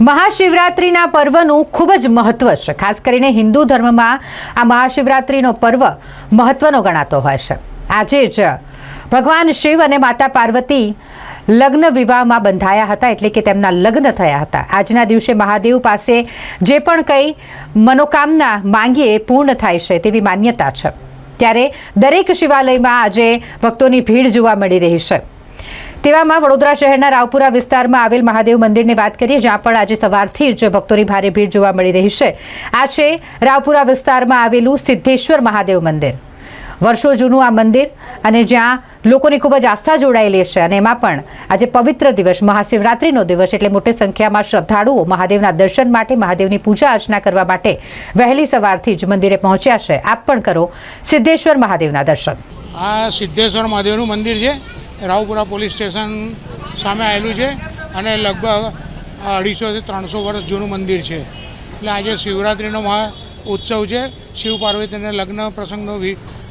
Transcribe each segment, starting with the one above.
મહાશિવરાત્રિના પર્વનું ખૂબ જ મહત્વ છે. ખાસ કરીને હિન્દુ ધર્મમાં આ મહાશિવરાત્રિનો પર્વ મહત્વનો ગણાતો હોય છે. આજે જ ભગવાન શિવ અને માતા પાર્વતી લગ્ન વિવાહમાં બંધાયા હતા એટલે કે તેમના લગ્ન થયા હતા. આજના દિવસે મહાદેવ પાસે જે પણ કંઈ મનોકામના માંગીએ પૂર્ણ થાય છે તેવી માન્યતા છે. ત્યારે દરેક શિવાલયમાં આજે ભક્તોની ભીડ જોવા મળી રહી છે. તેવામાં વડોદરા શહેરના રાવપુરા વિસ્તારમાં આવેલ મહાદેવ મંદિરની વાત કરીએ, જ્યાં પણ આજે સવારથી જ ભક્તોની ભારે ભીડ જોવા મળી રહી છે. આ છે રાવપુરા વિસ્તારમાં આવેલું સિદ્ધેશ્વર મહાદેવ મંદિર. વર્ષો જૂનું આ મંદિર અને જ્યાં લોકોની ખૂબ જ આસ્થા જોડાયેલી છે અને એમાં પણ આજે પવિત્ર દિવસ, મહાશિવરાત્રિનો દિવસ એટલે મોટી સંખ્યામાં શ્રદ્ધાળુઓ મહાદેવના દર્શન માટે, મહાદેવની પૂજા અર્ચના કરવા માટે વહેલી સવારથી જ મંદિરે પહોંચ્યા છે. આપ પણ કરો સિદ્ધેશ્વર મહાદેવના દર્શન. આ સિદ્ધેશ્વર મહાદેવનું મંદિર છે. રાવપુરા પોલીસ સ્ટેશન સામે આવેલું છે અને લગભગ અઢીસોથી ત્રણસો વર્ષ જૂનું મંદિર છે. એટલે આજે શિવરાત્રિનો મહા ઉત્સવ છે. શિવ પાર્વતીના લગ્ન પ્રસંગનો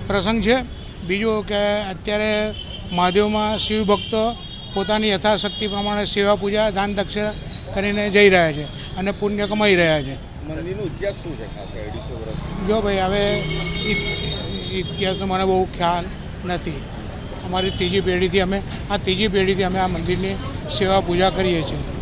પ્રસંગ છે. બીજું કે અત્યારે મહાદેવમાં શિવ ભક્તો પોતાની યથાશક્તિ પ્રમાણે સેવા પૂજા દાન દક્ષિણા કરીને જઈ રહ્યા છે અને પુણ્ય કમાઈ રહ્યા છે. મંદિરનો ઇતિહાસ શું છે ખાસ અઢીસો વર્ષ જો ભાઈ હવે ઇતિહાસનો મને બહુ ખ્યાલ નથી. અમારી ત્રીજી પેઢીથી અમે આ ત્રીજી પેઢીથી અમે આ મંદિરની સેવા પૂજા કરીએ છીએ.